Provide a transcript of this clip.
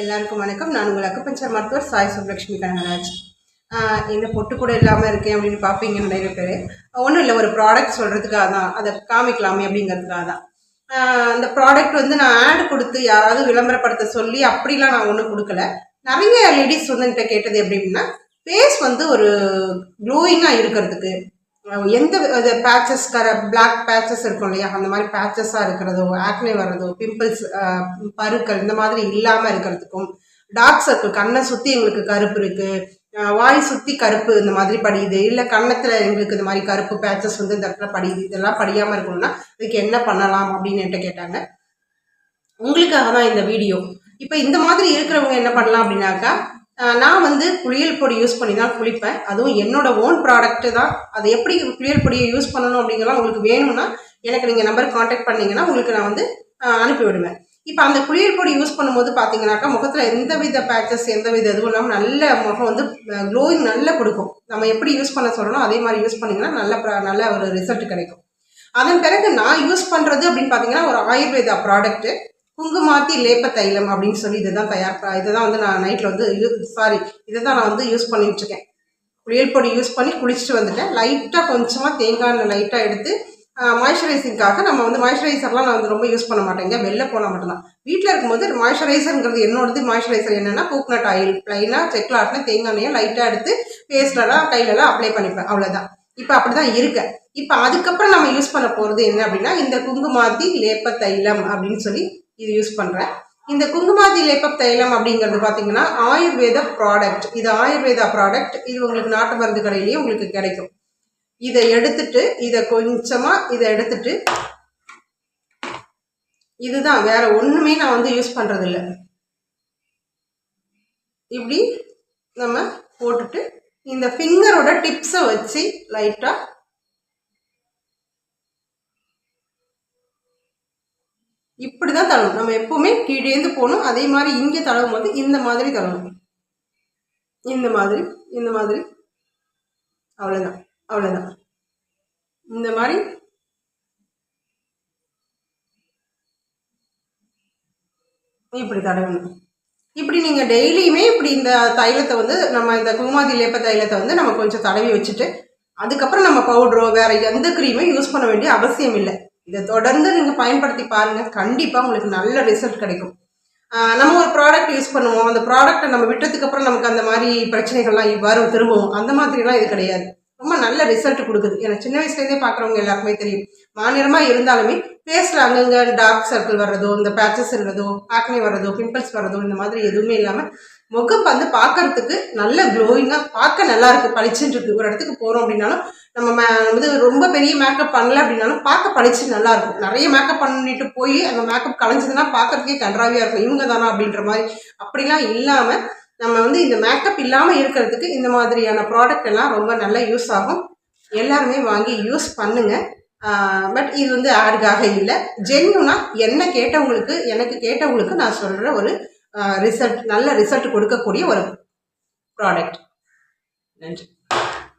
எல்லாருக்கும் வணக்கம். நான் உங்கள் அக்குப்பஞ்சர் மருத்துவர் சாய் சுப்லக்ஷ்மி கனகராஜ். என்ன பொட்டு கூட இல்லாமல் இருக்கேன் அப்படின்னு பார்ப்பீங்க நிறைய பேர். ஒன்றும் இல்லை ஒரு ப்ராடக்ட் சொல்கிறதுக்காக தான். அதை காமிக்கலாமே அப்படிங்கிறதுக்காக தான். அந்த ப்ராடக்ட் வந்து நான் ஆட் கொடுத்து யாராவது விளம்பரப்படுத்த சொல்லி அப்படிலாம் நான் ஒன்றும் கொடுக்கல. நிறைய லேடிஸ் வந்து என்கிட்ட கேட்டது எப்படின்னா ஃபேஸ் வந்து ஒரு க்ளோயிங்காக இருக்கிறதுக்கு எந்த பேச்சஸ் கர பிளாக் பேச்சஸ் இருக்கும் இல்லையா? அந்த மாதிரி பேச்சஸாக இருக்கிறதோ ஆக்னே வர்றதோ பிம்பிள்ஸ் பருக்கள் இந்த மாதிரி இல்லாமல் இருக்கிறதுக்கும் டார்க் சர்க்கிள் கண்ணை சுற்றி எங்களுக்கு கருப்பு இருக்குது வாய் சுற்றி கருப்பு இந்த மாதிரி படியுது இல்லை கன்னத்தில் எங்களுக்கு இந்த மாதிரி கருப்பு பேச்சஸ் வந்து இந்த இடத்துல படியுது இதெல்லாம் படியாமல் இருக்கணும்னா இதுக்கு என்ன பண்ணலாம் அப்படின்னு என்கிட்ட கேட்டாங்க. உங்களுக்காக தான் இந்த வீடியோ. இப்போ இந்த மாதிரி இருக்கிறவங்க என்ன பண்ணலாம் அப்படின்னாக்கா நான் வந்து குளியல் பொடி யூஸ் பண்ணி தான் குளிப்பேன். அதுவும் என்னோட ஓன் ப்ராடக்ட்டு தான். அது எப்படி குளியல் பொடியை யூஸ் பண்ணணும் அப்படிங்கலாம் உங்களுக்கு வேணும்னா எனக்கு நீங்கள் நம்பர் காண்டாக்ட் பண்ணீங்கன்னா உங்களுக்கு நான் வந்து அனுப்பிவிடுவேன். இப்போ அந்த குளியல் பொடி யூஸ் பண்ணும்போது பார்த்தீங்கன்னாக்கா முகத்தில் எந்த வித பேச்சஸ் எந்த வித இதுவும் இல்லாமல் நல்ல முகம் வந்து க்ளோயிங் நல்லா கொடுக்கும். நம்ம எப்படி யூஸ் பண்ண சொல்கிறோம் அதே மாதிரி யூஸ் பண்ணிங்கன்னா நல்ல நல்ல ஒரு ரிசல்ட் கிடைக்கும். அதன் பிறகு நான் யூஸ் பண்ணுறது அப்படின்னு பார்த்தீங்கன்னா ஒரு ஆயுர்வேதா ப்ராடக்ட்டு குங்குமாத்தி லேப்ப தைலம் அப்படின்னு சொல்லி இதை தான் தயார் இதை தான் வந்து நான் நைட்டில் வந்து சாரி இதை தான் நான் வந்து யூஸ் பண்ணிட்டு இருக்கேன். குளியல் பொடி யூஸ் பண்ணி குளிச்சுட்டு வந்துட்டேன். லைட்டாக கொஞ்சமாக தேங்காய் எண்ணெய் லைட்டாக எடுத்து மாய்ஸ்சரைசிங்காக நம்ம வந்து மாய்ஸ்சரைசர்லாம் நான் வந்து ரொம்ப யூஸ் பண்ண மாட்டேங்க வெளில போனால் மட்டும்தான். வீட்டில் இருக்கும்போது மாய்ஸ்சரைசருங்கிறது என்னோடது. மாய்ஸ்சரைசர் என்னென்னா கோக்னட் ஆயில் ப்ளைனாக செக்கில் ஆட்டின தேங்காய் எண்ணெயை லைட்டாக எடுத்து ஃபேஸ்லலாம் கையிலலாம் அப்ளை பண்ணிப்பேன். அவ்வளோதான் இப்போ அப்படி தான் இருக்கேன் இப்போ அதுக்கப்புறம் நம்ம யூஸ் பண்ண போகிறது என்ன அப்படின்னா இந்த குங்குமாத்தி லேப்ப தைலம் அப்படின்னு சொல்லி இது யூஸ் பண்ணுறேன் இந்த குங்குமாதி லேப்பப் தைலம் அப்படிங்கிறது பார்த்தீங்கன்னா ஆயுர்வேத ப்ராடக்ட் இது ஆயுர்வேதா ப்ராடக்ட் இது உங்களுக்கு நாட்டு மருந்து கடையிலேயே உங்களுக்கு கிடைக்கும். இதை எடுத்துட்டு இதை கொஞ்சமாக இதை எடுத்துட்டு இதுதான். வேற ஒன்றுமே நான் வந்து யூஸ் பண்ணுறதில்ல இப்படி நம்ம போட்டுட்டு இந்த ஃபிங்கரோட டிப்ஸை வச்சு லைட்டாக இப்படி தான் தள்ளணும். நம்ம எப்போவுமே கீழேந்து போகணும். அதே மாதிரி இங்கே தடவும் போது இந்த மாதிரி தள்ளணும். இந்த மாதிரி இந்த மாதிரி. அவ்வளோதான் அவ்வளோதான் இந்த மாதிரி. இப்படி தடவணும். இப்படி நீங்கள் டெய்லியுமே இப்படி இந்த தைலத்தை வந்து நம்ம இந்த குங்குமாதி லேப்ப தைலத்தை வந்து நம்ம கொஞ்சம் தடவி வச்சுட்டு அதுக்கப்புறம் நம்ம பவுடரோ வேற எந்த க்ரீமும் யூஸ் பண்ண வேண்டிய அவசியம் இல்லை இதை தொடர்ந்து நீங்கள் பயன்படுத்தி பாருங்கள் கண்டிப்பாக உங்களுக்கு நல்ல ரிசல்ட் கிடைக்கும். நம்ம ஒரு ப்ராடக்ட் யூஸ் பண்ணுவோம். அந்த ப்ராடக்ட்டை நம்ம விட்டதுக்கு அப்புறம் நமக்கு அந்த மாதிரி பிரச்சனைகள்லாம் வரும் திரும்பவும். அந்த மாதிரிலாம் இது கிடையாது. ரொம்ப நல்ல ரிசல்ட் கொடுக்குது. ஏன்னா சின்ன வயசுலேருந்தே பார்க்குறவங்க எல்லாருக்குமே தெரியும். மாநிலமாக இருந்தாலுமே ஃபேஸில் அங்கங்கே டார்க் சர்க்கிள் வர்றதோ இந்த பேச்சஸ் இருந்ததோ ஆக்னி வர்றதோ பிம்பிள்ஸ் வர்றதோ இந்த மாதிரி எதுவுமே இல்லாமல் முகம் வந்து பார்க்கறதுக்கு நல்ல க்ளோயிங்காக பார்க்க நல்லா இருக்கு. பளிச்சுன்னு இருக்கு ஒரு இடத்துக்கு போகிறோம் அப்படின்னாலும் நம்ம மே- வந்து ரொம்ப பெரிய மேக்கப் பண்ணல அப்படின்னாலும் பார்க்க பளிச்சு நல்லா இருக்கும். நிறைய மேக்கப் பண்ணிட்டு போய் அந்த மேக்கப் கலைஞ்சதுன்னா பார்க்கறதுக்கே கன்றாவியாக இருக்கும். இவங்க தானா அப்படின்ற மாதிரி. அப்படிலாம் இல்லாமல் நம்ம வந்து இந்த மேக்கப் இல்லாமல் இருக்கிறதுக்கு இந்த மாதிரியான ப்ராடக்ட் எல்லாம் ரொம்ப நல்ல யூஸ் ஆகும். எல்லாருமே வாங்கி யூஸ் பண்ணுங்க. பட் இது வந்து ஆடுக்காக இல்லை. ஜென்யூனாக என்ன கேட்டவங்களுக்கு எனக்கு கேட்டவங்களுக்கு நான் சொல்கிற ஒரு ரிசல்ட் நல்ல ரிசல்ட் கொடுக்கக்கூடிய ஒரு ப்ராடக்ட் நன்றி.